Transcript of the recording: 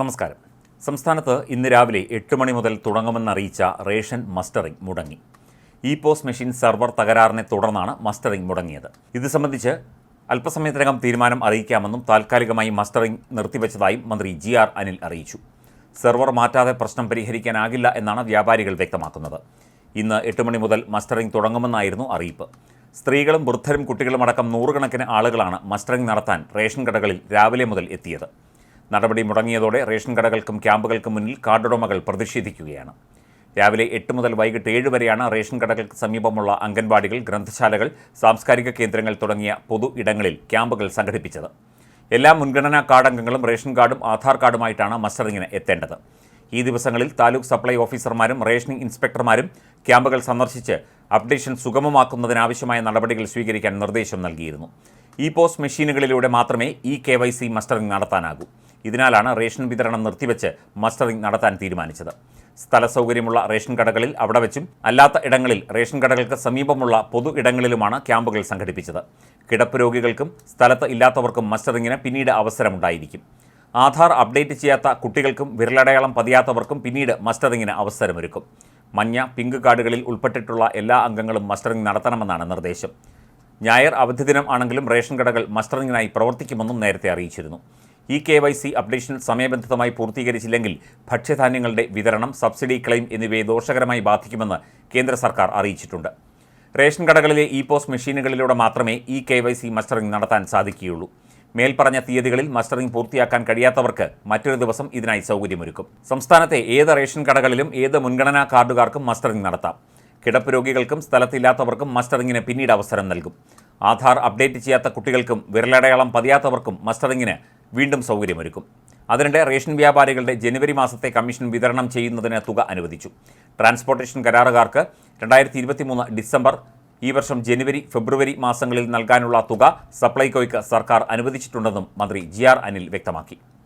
നമസ്കാരം. സംസ്ഥാനത്ത് ഇന്ന് രാവിലെ എട്ട് മണി മുതൽ തുടങ്ങുമെന്നറിയിച്ച റേഷൻ മസ്റ്ററിംഗ് മുടങ്ങി. ഇ പോസ് മെഷീൻ സെർവർ തകരാറിനെ തുടർന്നാണ് മസ്റ്ററിംഗ് മുടങ്ങിയത്. ഇത് സംബന്ധിച്ച് അല്പസമയത്തിനകം തീരുമാനം അറിയിക്കാമെന്നും താൽക്കാലികമായി മസ്റ്ററിംഗ് നിർത്തിവച്ചതായും മന്ത്രി ജി ആർ അനിൽ അറിയിച്ചു. സെർവർ മാറ്റാതെ പ്രശ്നം പരിഹരിക്കാനാകില്ല എന്നാണ് വ്യാപാരികൾ വ്യക്തമാക്കുന്നത്. ഇന്ന് എട്ട് മണി മുതൽ മസ്റ്ററിംഗ് തുടങ്ങുമെന്നായിരുന്നു അറിയിപ്പ്. സ്ത്രീകളും വൃദ്ധരും കുട്ടികളുമടക്കം നൂറുകണക്കിന് ആളുകളാണ് മസ്റ്ററിംഗ് നടത്താൻ റേഷൻ കടകളിൽ രാവിലെ മുതൽ എത്തിയത്. നടപടി മുടങ്ങിയതോടെ റേഷൻ കടകൾക്കും ക്യാമ്പുകൾക്കും മുന്നിൽ കാർഡുടമകൾ പ്രതിഷേധിക്കുകയാണ്. രാവിലെ എട്ട് മുതൽ വൈകിട്ട് ഏഴ് വരെയാണ് റേഷൻ കടകൾക്ക് സമീപമുള്ള അംഗൻവാടികൾ ഗ്രന്ഥശാലകൾ സാംസ്കാരിക കേന്ദ്രങ്ങൾ തുടങ്ങിയ പൊതു ഇടങ്ങളിൽ ക്യാമ്പുകൾ സംഘടിപ്പിച്ചത്. എല്ലാ മുൻഗണനാ കാർഡംഗങ്ങളും റേഷൻ കാർഡും ആധാർ കാർഡുമായിട്ടാണ് മസ്റ്ററിങ്ങിന് എത്തേണ്ടത്. ഈ ദിവസങ്ങളിൽ താലൂക്ക് സപ്ലൈ ഓഫീസർമാരും റേഷനിംഗ് ഇൻസ്പെക്ടർമാരും ക്യാമ്പുകൾ സന്ദർശിച്ച് അപ്ഡേഷൻ സുഗമമാക്കുന്നതിനാവശ്യമായ നടപടികൾ സ്വീകരിക്കാൻ നിർദ്ദേശം നൽകിയിരുന്നു. ഇ പോസ്റ്റ് മെഷീനുകളിലൂടെ മാത്രമേ E K Y C mustering നടത്താനാകൂ. ഇതിനാലാണ് റേഷൻ വിതരണം നിർത്തിവെച്ച് മസ്റ്ററിംഗ് നടത്താൻ തീരുമാനിച്ചത്. സ്ഥല സൗകര്യമുള്ള റേഷൻ കടകളിൽ അവിടെ വെച്ചും അല്ലാത്ത ഇടങ്ങളിൽ റേഷൻ കടകൾക്ക് സമീപമുള്ള പൊതു ഇടങ്ങളിലുമാണ് ക്യാമ്പുകൾ സംഘടിപ്പിച്ചത്. കിടപ്പ് രോഗികൾക്കും സ്ഥലത്ത് ഇല്ലാത്തവർക്കും മസ്റ്ററിങ്ങിന് പിന്നീട് അവസരമുണ്ടായിരിക്കും. ആധാർ അപ്ഡേറ്റ് ചെയ്യാത്ത കുട്ടികൾക്കും വിരലടയാളം പതിയാത്തവർക്കും പിന്നീട് മസ്റ്ററിങ്ങിന് അവസരമൊരുക്കും. മഞ്ഞ പിങ്ക് കാർഡുകളിൽ ഉൾപ്പെട്ടിട്ടുള്ള എല്ലാ അംഗങ്ങളും മസ്റ്ററിംഗ് നടത്തണമെന്നാണ് നിർദ്ദേശം. ഞായർ അവധി ദിനം ആണെങ്കിലും റേഷൻ കടകൾ മസ്റ്ററിങ്ങിനായി പ്രവർത്തിക്കുമെന്നും നേരത്തെ അറിയിച്ചിരുന്നു. E K Y C updation സമയബന്ധിതമായി പൂർത്തീകരിച്ചില്ലെങ്കിൽ ഭക്ഷ്യധാന്യങ്ങളുടെ വിതരണം സബ്സിഡി ക്ലെയിം എന്നിവയെ ദോഷകരമായി ബാധിക്കുമെന്ന് കേന്ദ്ര സർക്കാർ അറിയിച്ചിട്ടുണ്ട്. റേഷൻ കടകളിലെ ഇ പോസ് മെഷീനുകളിലൂടെ മാത്രമേ E K Y C mustering നടത്താൻ സാധിക്കുകയുള്ളൂ. മേൽപ്പറഞ്ഞ തീയതികളിൽ മസ്റ്ററിംഗ് പൂർത്തിയാക്കാൻ കഴിയാത്തവർക്ക് മറ്റൊരു ദിവസം ഇതിനായി സൗകര്യമൊരുക്കും. സംസ്ഥാനത്തെ ഏത് റേഷൻ കടകളിലും ഏത് മുൻഗണനാ കാർഡുകാർക്കും മസ്റ്ററിംഗ് നടത്താം. കിടപ്പ് രോഗികൾക്കും സ്ഥലത്തില്ലാത്തവർക്കും മസ്റ്ററിങ്ങിന് പിന്നീട് അവസരം നൽകും. ആധാർ അപ്ഡേറ്റ് ചെയ്യാത്ത കുട്ടികൾക്കും വിരലടയാളം പതിയാത്തവർക്കും മസ്റ്ററിങ്ങിന് വീണ്ടും സൗകര്യമൊരുക്കും. അതിനിടെ റേഷൻ വ്യാപാരികളുടെ ജനുവരി മാസത്തെ കമ്മീഷൻ വിതരണം ചെയ്യുന്നതിന് തുക അനുവദിച്ചു. ട്രാൻസ്പോർട്ടേഷൻ കരാറുകാർക്ക് രണ്ടായിരത്തി ഡിസംബർ ഈ വർഷം ജനുവരി ഫെബ്രുവരി മാസങ്ങളിൽ നൽകാനുള്ള തുക സപ്ലൈകോയ്ക്ക് സർക്കാർ അനുവദിച്ചിട്ടുണ്ടെന്നും മന്ത്രി ജി ആർ അനിൽ വ്യക്തമാക്കി.